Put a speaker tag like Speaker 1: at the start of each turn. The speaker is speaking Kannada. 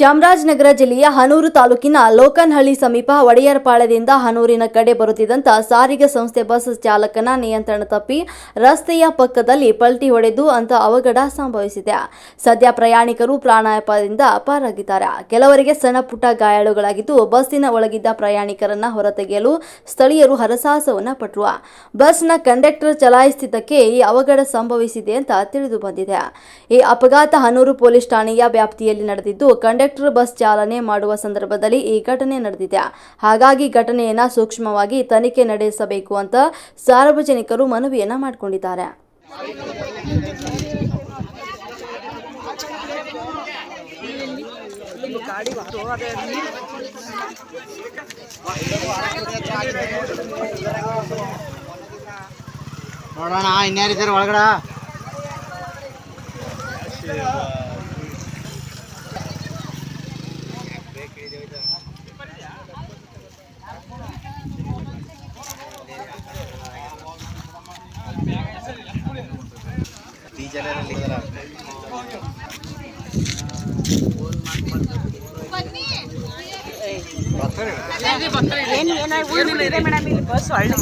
Speaker 1: ಚಾಮರಾಜನಗರ ಜಿಲ್ಲೆಯ ಹನೂರು ತಾಲೂಕಿನ ಲೋಕನಹಳ್ಳಿ ಸಮೀಪ ಒಡೆಯರ್ಪಾಳದಿಂದ ಹನೂರಿನ ಕಡೆ ಬರುತ್ತಿದ್ದಂತ ಸಾರಿಗೆ ಸಂಸ್ಥೆ ಬಸ್ ಚಾಲಕನ ನಿಯಂತ್ರಣ ತಪ್ಪಿ ರಸ್ತೆಯ ಪಕ್ಕದಲ್ಲಿ ಪಲ್ಟಿ ಹೊಡೆದು ಅಂತ ಅವಘಡ ಸಂಭವಿಸಿದೆ. ಸದ್ಯ ಪ್ರಯಾಣಿಕರು ಪ್ರಾಣಾಪಾಯದಿಂದ ಪಾರಾಗಿದ್ದಾರೆ ಕೆಲವರಿಗೆ ಸಣ್ಣ ಪುಟ್ಟ ಗಾಯಾಳುಗಳಾಗಿದ್ದು ಬಸ್ಸಿನ ಒಳಗಿದ್ದ ಪ್ರಯಾಣಿಕರನ್ನ ಹೊರತೆಗೆಯಲು ಸ್ಥಳೀಯರು ಹರಸಾಹಸವನ್ನ ಪಟ್ಟರು ಬಸ್ನ ಕಂಡಕ್ಟರ್ ಚಲಾಯಿಸುತ್ತಿದ್ದಕ್ಕೆ ಈ ಅವಘಡ ಸಂಭವಿಸಿದೆ ಅಂತ ತಿಳಿದು ಬಂದಿದೆ. ಈ ಅಪಘಾತ ಹನೂರು ಪೊಲೀಸ್ ಠಾಣೆಯ ವ್ಯಾಪ್ತಿಯಲ್ಲಿ ನಡೆದಿದ್ದು, ಕಂಡಕ್ಟರ್ ಬಸ್ ಚಾಲನೆ ಮಾಡುವ ಸಂದರ್ಭದಲ್ಲಿ ಈ ಘಟನೆ ನಡೆದಿದೆ. ಹಾಗಾಗಿ ಘಟನೆಯನ್ನ ಸೂಕ್ಷ್ಮವಾಗಿ ತನಿಖೆ ನಡೆಸಬೇಕು ಅಂತ ಸಾರ್ವಜನಿಕರು ಮನವಿಯನ್ನ ಮಾಡಿಕೊಂಡಿದ್ದಾರೆ.
Speaker 2: ನೋಡೋಣ, ಇನ್ಯಾರಿದ್ದಾರೆ ಒಳಗಡ?
Speaker 3: ಏನು ಏನೋ ಮೇಡಮ್ ಇಲ್ಲಿ ಬಸ್ ಒಳ್ಳೆ